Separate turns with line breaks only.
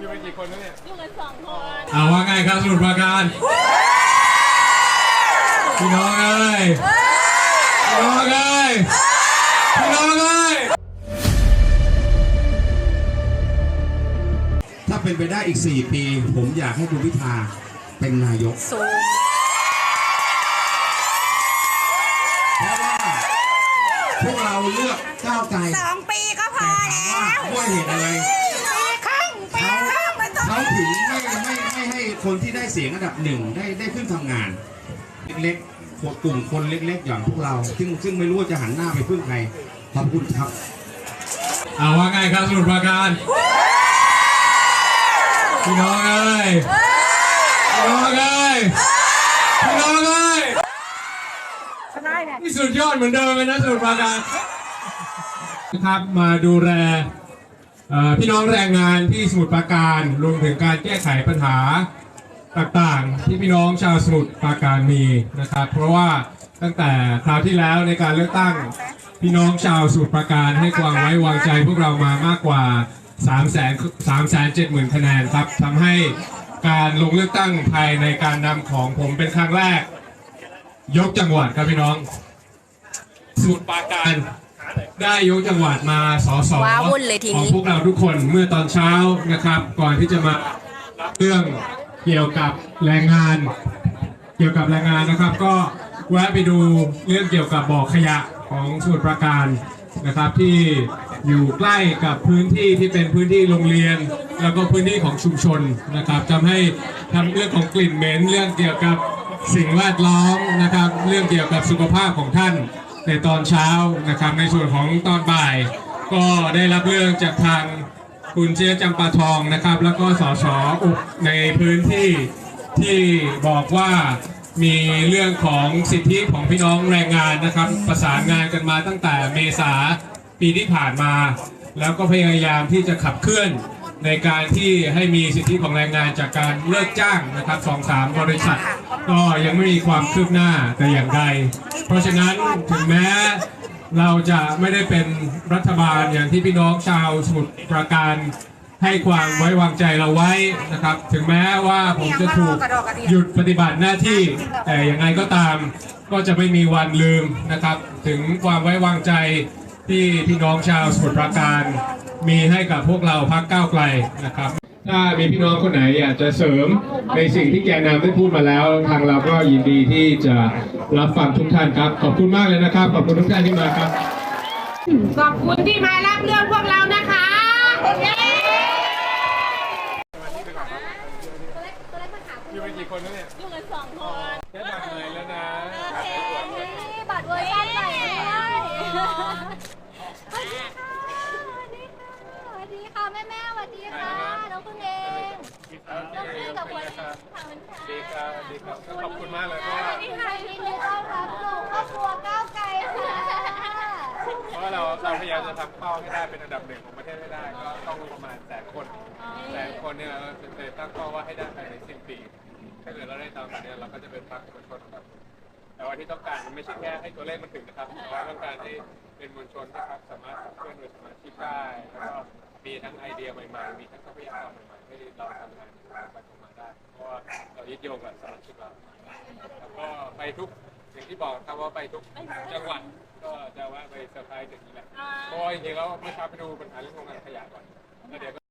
อยู่กันกี่คนแล้วเนี่ย
อยู่กันสองคน
เอาว่าไงครับสมุทรปราการพี่น้องเอ้ยพี่น้องเอ้ยพี่น้องเอ้ย
ถ้าเป็นไปได้อีก 4 ปี ผมอยากให้คุณพิธาเป็นนายกเพราะว่าพวกเราเลือกก้าวไกล
สองปีก็พอ
แต่
แล้
ถามว่าวด้วยเหตุอะไร
คน
ที่ได้เสียงอันดับหนึ่งได้ได้ขึ้นทำงาน เล็กๆกลุ่มคนเล็กๆ อย่างพวกเรา ซึ่งซึ่งไม่รู้ว่าจะหันหน้าไปพึ่งใครขอบคุณครับ
เอาว่าไงครับสมุทรปราการพี่น้องเอ้ยพี่น้องเอ้ยพี่น้องเอ้ยนี่สุดยอดเหมือนเดิมเลยนะสมุทรปราการนะครับมาดูแลพี่น้องแรงงานที่สมุทรปราการรวมถึงการแก้ไขปัญหา ต่างๆ ที่พี่น้องชาวสมุทรปราการมีนะครับ เพราะว่าตั้งแต่คราวที่แล้วในการเลือกตั้งพี่น้องชาวสมุทรปราการให้ความไว้วางใจพวกเรามามากกว่า3 0 0 0 0 3 7 0 0 0 0คะแนนครับทำให้การลงเลือกตั้งภายในการนำของผมเป็นครั้งแรก ยกจังหวัดครับพี่น้องสมุทรปราการได้ยกจังหวัดมาสอสอ
ว้าวุ่นเลยที
ของ
นี้
พวกเราทุกคนเมื่อตอนเช้านะครับ ก่อนที่จะมารับเรื่อง เกี่ยวกับแรงงาน เกี่ยวกับแรงงานนะครับ ก็แวะไปดูเรื่องเกี่ยวกับบ่อขยะของสมุทรปราการนะครับ ที่อยู่ใกล้กับพื้นที่ที่เป็นพื้นที่โรงเรียน แล้วก็พื้นที่ของชุมชนนะครับทำให้ทำเรื่องของกลิ่นเหม็นเรื่องเกี่ยวกับสิ่งแวดล้อมนะครับ เรื่องเกี่ยวกับสุขภาพของท่านในตอนเช้านะครับ ในส่วนของตอนบ่าย ก็ได้รับเรื่องจากทาง คุณเชียจำปาทองนะครับ แล้วก็สสอุในพื้นที่ที่บอกว่ามีเรื่องของสิทธิของพี่น้องแรงงานนะครับ ประสานงานกันมาตั้งแต่เมษาปีที่ผ่านมา แล้วก็พยายามที่จะขับเคลื่อนในการที่ให้มีสิทธิของแรงงานจากการเลิกจ้างนะครับสองสามบริษัท ก็ยังไม่มีความคืบหน้าแต่อย่างใด เพราะฉะนั้นถึงแม้ เราจะไม่ได้เป็นรัฐบาลอย่างที่พี่น้องชาวสมุทรปราการให้ความไว้วางใจเราไว้นะครับ ถึงแม้ว่าผมจะถูกหยุดปฏิบัติหน้าที่แต่อยังไงก็ตามก็จะไม่มีวันลืมนะครับ ถึงความไว้วางใจที่พี่น้องชาวสมุทรปราการ มีให้กับพวกเราพักก้าวไกลนะครับ ถ้ามีพี่น้องคนไหนอยากจะเสริมในสิ่งที่แกนนำได้พูดมาแล้ว ทางเราก็ยินดีที่จะรับฟังทุกท่านครับ ขอบคุณมากเลยนะครับ ขอบคุณทุกท่านที่มาครับ
ขอบคุณที่มารับเรื่องพวกเรานะคะ
อยู่กันกี่คนแล้วเนี่ย
อยู่กันสองคน
แค่บัตรเลยแล้วนะ
โอเคนี่บัตรเวอร์ชันใหม่ด้วยสวัสดีค่ะสวัสดีค่ะ แม่แม่สวัสดีค่ะน้ องพึ่งเองน้องพึ่งกับคนทางมันค่ะ
ดีครับดีครับก็ขอบคุณมากเลยเพ
ส
ราะว่า
วัสดีค่ะยินดีต้อนรับสู่ครอบครัวก้าวไกลค่ะ
เพราะว่าเราเราพยายามจะทำเป้าให้ได้เป็นอันดับหนึ่งของประเทศให้ได้ก็ต้องประมาณแสนคนแสนคนเนี่ยเราเคยตั้งเป้าว่าให้ได้ภายในสิ้นปี ถ้าเกิดเราได้ตามแบบนี้เราก็จะเป็นพรรคมวลชนครับ แต่ว่าที่ต้องการไม่ใช่แค่ให้ตัวเลขมันถึงนะครับแต่ว่าต้องการให้เป็นมวลชนที่ครับสามารถขับเคลื่อนโดยสมาชิกได้แล้วก็มีทั้งไอเดียใหม่ๆมีทั้งทรัพยากรใหม่ๆให้เราทำงานไปตรงมาได้ เพราะว่าเรายึดโยงกับสมาชิกเราแล้วก็ไปทุกอย่างที่บอกครับว่าไปทุกจังหวัดก็จะว่าไปเซอร์ไพรส์อย่างนี้แหละเพราะจริงๆแล้วเมื่อเช้าไปดูปัญหาเรื่องโรงงานขยะก่อนแล้วเดี๋ยว